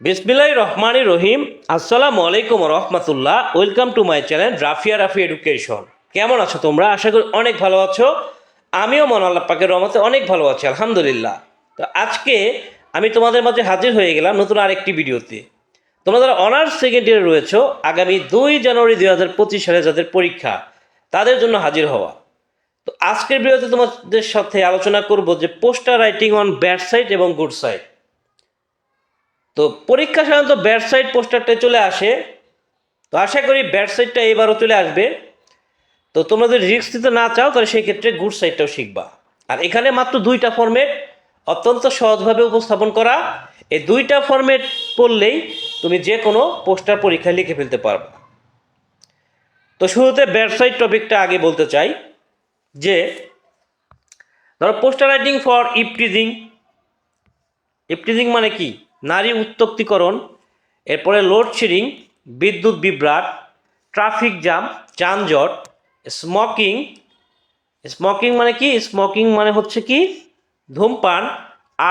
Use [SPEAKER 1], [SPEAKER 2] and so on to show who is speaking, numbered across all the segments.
[SPEAKER 1] বিসমিল্লাহ রহমান রহিম। আসসালামু আলাইকুম রহমতুল্লাহ। Welcome to my channel Rafia Rafi education. কেমন আছো তোমরা? আশা করি অনেক ভালো আছো। আমিও মন আল্লাহ পাকের রহমতে অনেক ভালো আছি, আলহামদুলিল্লাহ। তো আজকে আমি তোমাদের মাঝে হাজির হয়ে গেলাম নতুন আরেকটি ভিডিওতে। তোমরা যারা অনার্স সেকেন্ড ইয়ারে রয়েছো, আগামী দুই জানুয়ারি দুই হাজার পঁচিশ সালে যাদের পরীক্ষা, তাদের জন্য হাজির হওয়া। তো আজকের ভিডিওতে তোমাদের সাথে আলোচনা করব যে poster writing on bad side এবং গুড সাইড তো পরীক্ষা সাধারণত ব্যাড সাইড পোস্টারটাই চলে আসে। তো আশা করি ব্যাড সাইডটা এবারও চলে আসবে। তো তোমরা যদি রিস্ক দিতে না চাও, তাহলে সেই ক্ষেত্রে গুড সাইডটাও শিখবা। আর এখানে মাত্র দুইটা ফর্মেট অত্যন্ত সহজভাবে উপস্থাপন করা। এই দুইটা ফর্মেট পড়লেই তুমি যে কোনো পোস্টার পরীক্ষায় লিখে ফেলতে পারবে। তো শুরুতে ব্যাড সাইড টপিকটা আগে বলতে চাই, যে ধরো poster writing for eve teasing eve teasing মানে কি? নারী উত্তক্তিকরণ এরপরে লোডশেডিং বিদ্যুৎ বিভ্রাট ট্রাফিক জ্যাম যানজট স্মোকিং স্মোকিং মানে কি? স্মোকিং মানে হচ্ছে কি? ধূমপান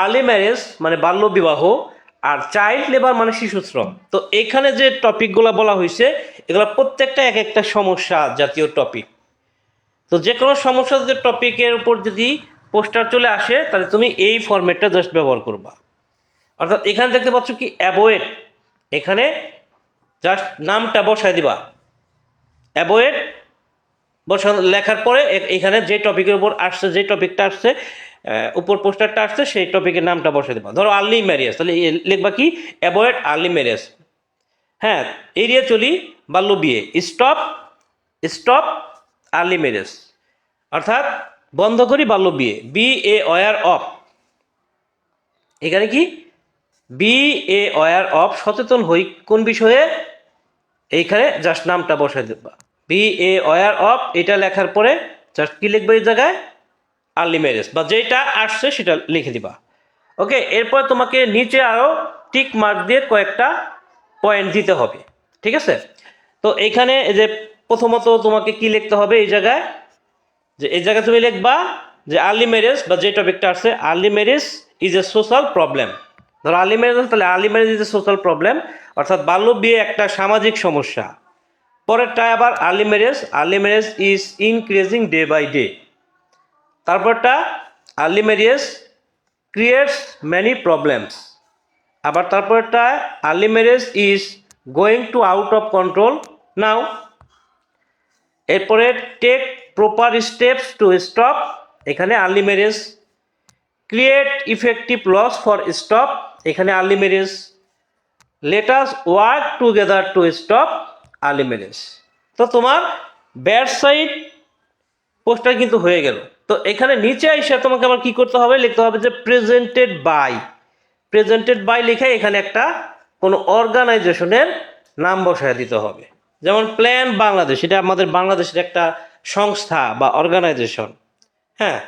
[SPEAKER 1] আর্লি ম্যারেজ মানে বাল্যবিবাহ আর চাইল্ড লেবার মানে শিশু শ্রম তো এখানে যে টপিকগুলো বলা হয়েছে, এগুলো প্রত্যেকটা এক একটা সমস্যা জাতীয় টপিক তো যে কোনো সমস্যা যদি টপিকের উপর যদি পোস্টার চলে আসে, তাহলে তুমি এই ফরম্যাটটা জাস্ট ব্যবহার করবা। অর্থাৎ এখানে দেখতে পাচ্ছ কি অ্যাভয়েড। এখানে জাস্ট নামটা বসায় দিবা। অ্যাভয়েড বসা লেখার পরে এখানে যে টপিকের উপর আসছে, যে টপিকটা আসছে উপর পোস্টারটা আসছে, সেই টপিকের নামটা বসে দেবা। ধরো আর্লি ম্যারিয়াজ তাহলে লিখবা কি? অ্যাভয়েড আর্লি ম্যারিয়াজ হ্যাঁ এরিয়া চলি বাল্য বিয়ে স্টপ স্টপ আর্লি ম্যারেজ অর্থাৎ বন্ধ করি বাল্য বিয়ে বি এ ওয়ার অফ। এখানে কি? বি, এ ওয়ার অফ সচেতন হই কোন বিষয়ে? এইখানে জাস্ট নামটা বসাই দেবা। বি, এ ওয়ার অফ, এটা লেখার পরে জাস্ট কি লিখবে এই জায়গায়? আর্লি ম্যারেজ, বা যেটা আসছে সেটা লিখে দিবা। ওকে, এরপর তোমাকে নিচে আরও টিক মার্ক দিয়ে কয়েকটা পয়েন্ট দিতে হবে, ঠিক আছে? তো এইখানে যে প্রথমত তোমাকে কি লিখতে হবে এই জায়গায়? যে এই জায়গায় তুমি লিখবা যে আর্লি ম্যারেজ বা যে টপিকটা আসছে, early marriage is a social problem ধরো আর্লি ম্যারেজ তাহলে early marriage is a social problem অর্থাৎ বাল্য বিয়ে একটা সামাজিক সমস্যা। পরেরটা আবার early marriage early marriage is increasing day by day তারপরটা early marriage creates many problems আবার তারপরটা early marriage is going to out of control now এরপরে take proper steps to stop এখানে early marriage create effective loss for stop এখানে early marriage let's work together to stop early marriage তো তোমার bad side poster কিন্তু হয়ে গেল। তো এখানে নিচে এসে তোমাকে আবার কি করতে হবে? লিখতে হবে যে প্রেজেন্টেড বাই প্রেজেন্টেড বাই লিখে এখানে একটা কোনো অর্গানাইজেশনের নাম বসায় দিতে হবে। যেমন প্ল্যান বাংলাদেশ এটা আমাদের বাংলাদেশের একটা সংস্থা বা অর্গানাইজেশন। হ্যাঁ?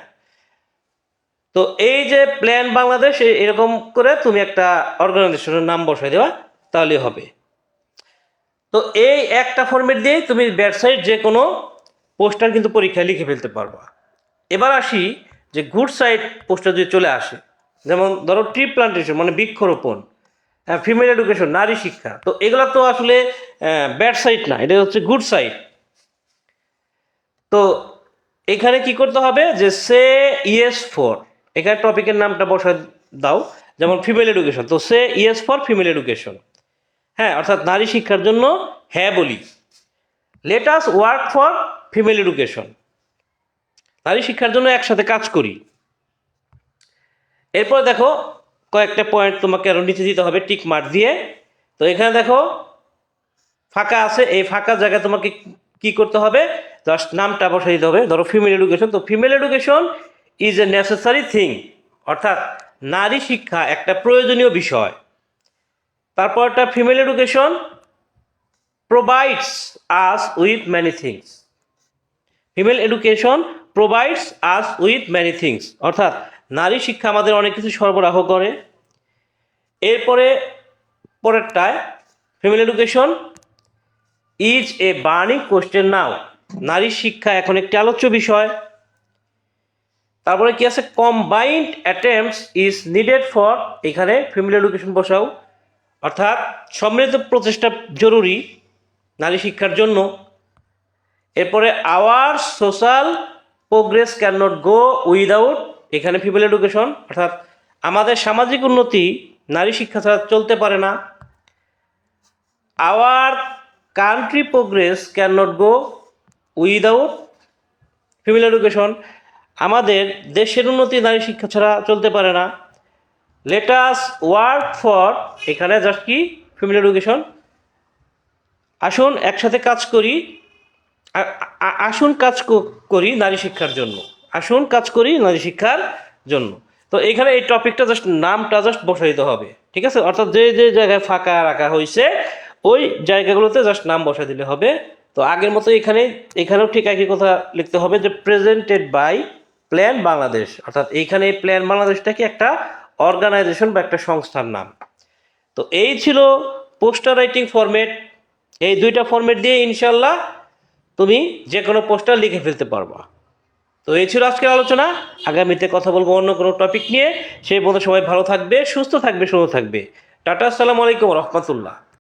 [SPEAKER 1] তো এই যে প্ল্যান বাংলাদেশ এরকম করে তুমি একটা অর্গানাইজেশনের নাম বসায় দেওয়া তাহলে হবে। তো এই একটা ফর্মেট দিয়েই তুমি ওয়েবসাইট যে কোনো পোস্টার কিন্তু পরীক্ষায় লিখে ফেলতে পারবা। এবার আসি যে গুড সাইড পোস্টার যদি চলে আসে, যেমন ধরো ট্রি প্লান্টেশন মানে বৃক্ষরোপণ হ্যাঁ ফিমেল এডুকেশন নারী শিক্ষা, তো এগুলো তো আসলে ব্যাড সাইড না এটা হচ্ছে গুড সাইড তো এখানে কি করতে হবে যে সে ইয়েস ফর এখানে টপিকের নামটা বসা দাও, যেমন ফিমেল এডুকেশন তো সে ইয়েস ফর ফিমেল এডুকেশন হ্যাঁ অর্থাৎ নারী শিক্ষার জন্য হ্যাঁ বলি। Let let's work for female education নারী শিক্ষার জন্য একসাথে কাজ করি। এরপর দেখো, কয়েকটা পয়েন্ট তোমাকে আরও নিচে দিতে হবে টিক মার্ক দিয়ে। তো এখানে দেখো, ফাঁকা আছে, এই ফাঁকা জায়গায় তোমাকে কি করতে হবে? জাস্ট নামটা বসে দিতে হবে। ধরো ফিমেল এডুকেশন তো female education is a necessary thing অর্থাৎ নারী শিক্ষা একটা প্রয়োজনীয় বিষয়। তারপরটা female education provides us with many things female education provides us with many things অর্থাৎ নারী শিক্ষা আমাদের অনেক কিছু সরবরাহ করে। এরপরে পরেরটায় female education is a burning question now নারী শিক্ষা এখন একটি আলোচ্য বিষয়। তারপরে কি আছে? Combined attempts is needed for এখানে ফিমেল এডুকেশন বসাও। অর্থাৎ সম্মিলিত প্রচেষ্টা জরুরি নারী শিক্ষার জন্য। এরপরে our social progress can not go without এখানে ফিমেল এডুকেশন অর্থাৎ আমাদের সামাজিক উন্নতি নারী শিক্ষা ছাড়া চলতে পারে না। Our country progress can not go without female education আমাদের দেশের উন্নতি নারী শিক্ষা ছাড়া চলতে পারে না। লেটাস ওয়ার্ক ফর এখানে জাস্ট কি? ফ্যামিলি এডুকেশন আসুন একসাথে কাজ করি। আসুন কাজ করি নারী শিক্ষার জন্য। আসুন কাজ করি নারী শিক্ষার জন্য। তো এখানে এই টপিকটা জাস্ট নামটা জাস্ট বসাই দিতে হবে। ঠিক আছে? অর্থাৎ যে যে জায়গায় ফাঁকা রাখা হয়েছে ওই জায়গাগুলোতে জাস্ট নাম বসা দিলে হবে। তো আগের মতো এখানে, এখানেও ঠিক একই কথা লিখতে হবে যে প্রেজেন্টেড বাই প্ল্যান বাংলাদেশ। অর্থাৎ এইখানে এই প্ল্যান বাংলাদেশটা কি একটা অর্গানাইজেশন বা একটা সংস্থার নাম। তো এই ছিল পোস্টার রাইটিং ফরম্যাট। এই দুইটা ফরম্যাট দিয়ে ইনশাল্লাহ তুমি যে কোনো পোস্টার লিখে ফেলতে পারবা। তো এই ছিল আজকের আলোচনা। আগামীতে কথা বলব অন্য কোনো টপিক নিয়ে। সেই পর্যন্ত সবাই ভালো থাকবে, সুস্থ থাকবে, সুন্দর থাকবে। টাটা, আসসালামু আলাইকুম রহমতুল্লাহ।